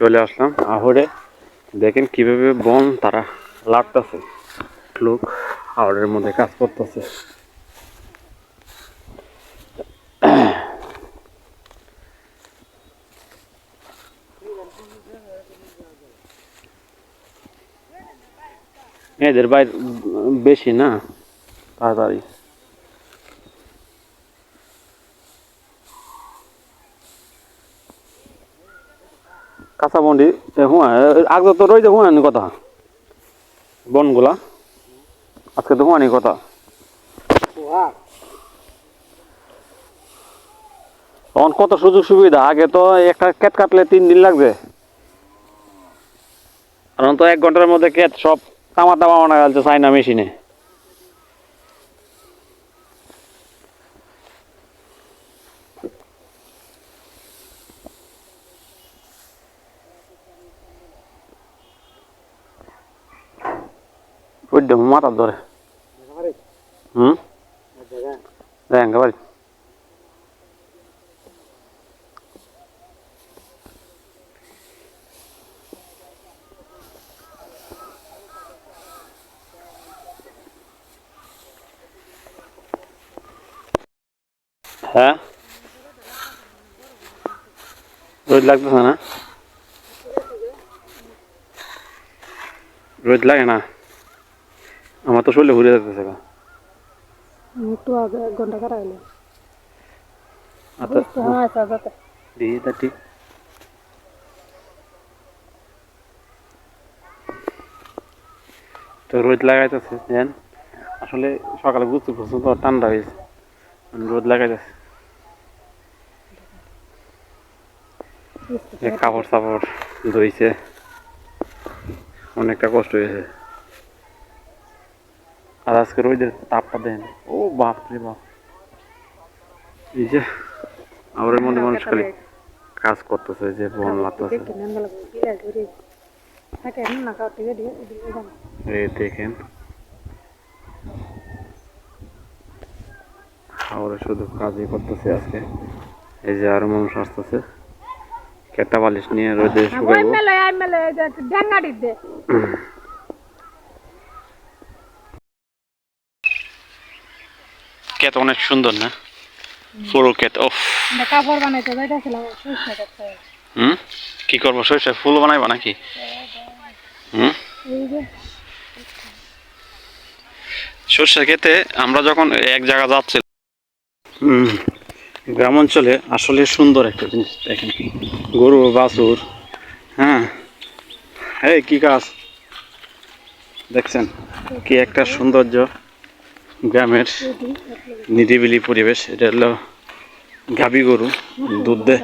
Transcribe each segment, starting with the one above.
চলে আসলাম আহরে। দেখেন কীভাবে বন তারা লাটতেছে লোক আহরের মধ্যে কাজ করতেছে। এদের বাইর বেশি না, তাড়াতাড়ি। কাঁচা বন্ডি হুয়া আগে তো রয়েছে হুয়ানি কথা। বনগুলা। আজকে তো হুয়ানি কথা। তখন কত সুযোগ সুবিধা, আগে তো একটা কেট কাটলে তিন দিন লাগবে। এখন তো এক ঘণ্টার মধ্যে কেট সব তামা তামা বানা গেছে চাইনা মেশিনে। ওই দেখো মাথার ধরে হুম দেখেন বাড়ি হ্যাঁ রোদ লাগতেছে না রোদ লাগে না আমার তো শরীরে ঘুরে যেতেছে গা। একটু আগে এক ঘণ্টা কাটা গেল আচ্ছা আচ্ছা তা ঠিক। তো রোদ লাগাইতেছে জান আসলে সকালে বুঝতে পারছ তো ঠান্ডা হয়েছে। মানে রোদ লাগাইতেছে। কাপড় চাপড় ধুইছে। অনেকটা কষ্ট হয়েছে। আর আজকে রোদের তাপটা দেন ও বাপ রে বাপ। এই যে আমার মধ্যে মানুষ খালি কাজ করতেছে যে বন লাগতেছে। এই দেখেন। শুধু কাজই করতেছে আজকে। এই যে আরও মানুষ আসতেছে। কেটা বালিশ নিয়ে রোদে শুকাইবো। ক্ষেত অনেক সুন্দর না? পুরো ক্ষেত ওফ কাপড় বানাইতে যাইতেছিলাম হুম? কি করব সরিষা ফুল বানাইবা নাকি? হুম? সরষে খেতে আমরা যখন এক জায়গা যাচ্ছি হুম গ্রাম অঞ্চলে আসলে সুন্দর একটা জিনিস দেখেন। গরু বাছুর হ্যাঁ। এই কি কাজ? দেখছেন কি একটা সৌন্দর্য। গ্রামের নিরিবিলি পরিবেশ এটা হলো গাবি গরু দুধ দেয়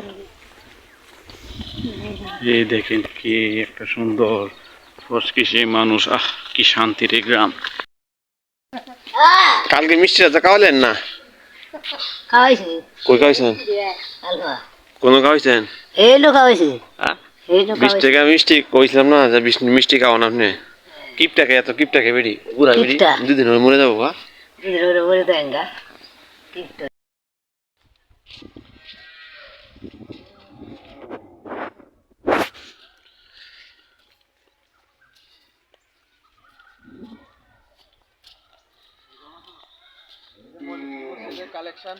এই দেখেন কি একটা সুন্দর ফসকিসে মানুষ আহ কি শান্তির এই গ্রাম। কালকে মিষ্টি রাজা খাওয়ালেন না? কই খাওয়াইছেন? কোন খাওয়াইছেন? এই লোক খাওয়াইছে। হ্যাঁ? বিশ টাকা মিষ্টি কইছিলাম না যে মিষ্টি খাওয়ান আপনি। কিপটা খেয়ে এত কিপটা খেয়ে বেরি বুড়া। বেরি দুদিন হলে মরে যাব গা। খাওয়াইছে বলে দেন গা ঠিক তো কালেকশন